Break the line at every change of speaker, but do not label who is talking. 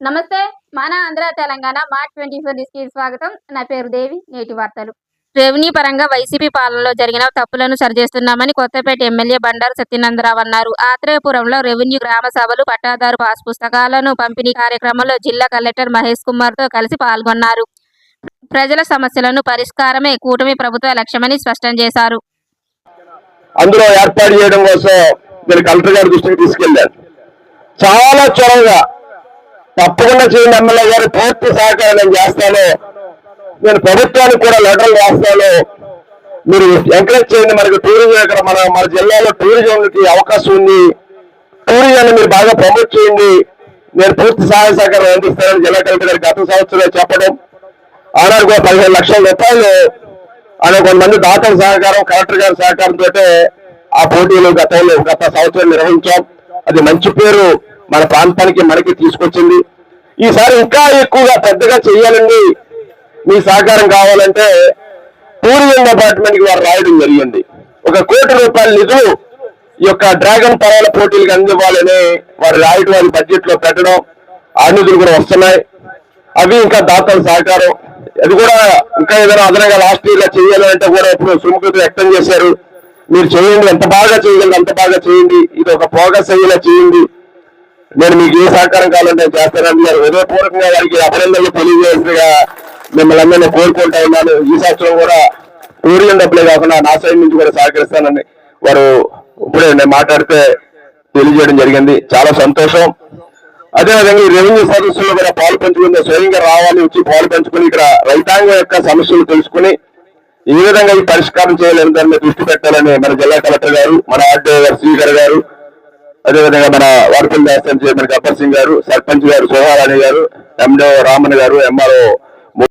నమస్తే మన Andhra Telangana mart twenty ఫోర్కి స్వాగతం. నా పేరు దేవి నేటి వార్తలు. రెవెన్యూ పరంగా వైసీపీ పాలనలో జరిగిన తప్పులను సరిచేస్తున్నామని కొత్తపేట ఎమ్మెల్యే బండారు సత్యనందరావు అన్నారు. ఆత్రేయపురంలో రెవెన్యూ గ్రామ సభలు పట్టాదారు పాస్ పుస్తకాలను పంపిణీ కార్యక్రమంలో జిల్లా కలెక్టర్ మహేష్ కుమార్తో కలిసి పాల్గొన్నారు. ప్రజల సమస్యలను పరిష్కారమే కూటమి ప్రభుత్వ లక్ష్యమని స్పష్టం చేశారు.
అందులో ఏర్పాటు చేయడం కోసం నేను కలెక్టర్ గారి దృష్టికి తీసుకెళ్ళాను. చాలా చొరవగా తప్పకుండా చేయండి ఎమ్మెల్యే గారు పూర్తి సహకారం నేను చేస్తాను. నేను ప్రభుత్వానికి కూడా లెటర్లు రాస్తాను. మీరు ఎంకరేజ్ చేయండి మనకి టూరిజం ఇక్కడ మన మన జిల్లాలో టూరిజంకి అవకాశం ఉంది. టూరిజాన్ని మీరు బాగా ప్రమోట్ చేయండి. నేను పూర్తి సహాయ సహకారం అందిస్తానని జిల్లా కలెక్టర్ గారు గత సంవత్సరం చెప్పడం. ఆనాడు కూడా పదిహేను లక్షల రూపాయలు అనే కొంతమంది దాతల సహకారం కలెక్టర్ గారి సహకారంతో ఆ పోటీలు గతంలో గత సంవత్సరం నిర్వహించాం. అది మంచి పేరు. మన ప్రాంతానికి మనకి తీసుకొచ్చింది. ఈసారి ఇంకా ఎక్కువగా పెద్దగా చేయాలండి. మీ సహకారం కావాలంటే టూరిజం డిపార్ట్మెంట్కి వారు రాయడం జరిగింది. ఒక కోటి రూపాయల నిధులు ఈ యొక్క డ్రాగన్ పర్వాల పోటీలకు అందివ్వాలని వారు రాయడం వారి బడ్జెట్లో పెట్టడం ఆ నిధులు కూడా వస్తున్నాయి. అవి ఇంకా దాతల సహకారం. అది కూడా ఇంకా ఏదైనా అదనంగా లాస్ట్ ఇయర్లో చేయాలంటే కూడా ఇప్పుడు సుముఖత వ్యక్తం చేశారు. మీరు చేయండి ఎంత బాగా చేయగలరు అంత బాగా చేయండి. ఇది ఒక ప్రోగ్రెస్ అయ్యేలా చేయండి. నేను మీకు ఏ సహకారం కావాలంటే నేను చేస్తానని గారు హృదయపూర్వకంగా వారికి అభినందనలు తెలియజేసినట్టుగా మిమ్మల్ని అందరినీ కోరుకుంటా ఉన్నాను. ఈ సంవత్సరం కూడా టూరిజం డబ్బులే కాకుండా నా సైడ్ నుంచి కూడా సహకరిస్తానని వారు ఇప్పుడే నేను మాట్లాడితే తెలియజేయడం జరిగింది. చాలా సంతోషం. అదేవిధంగా ఈ రెవెన్యూ సదస్సులో కూడా పాలు పంచుకునే స్వయంగా రావాలి వచ్చి పాలు పంచుకుని ఇక్కడ రైతాంగం యొక్క సమస్యలు తెలుసుకుని ఏ విధంగా ఈ పరిష్కారం చేయలేని దాన్ని దృష్టి పెట్టాలని మన జిల్లా కలెక్టర్ గారు మన ఆర్డీఓ గారు శ్రీకర్ గారు అదేవిధంగా మన వాడపల్లి దేవస్థానం చైర్మన్ గబ్బర్ సింగ్ గారు సర్పంచ్ గారు సోహారాణి గారు ఎండో రామన్ గారు ఎంఆర్ఓ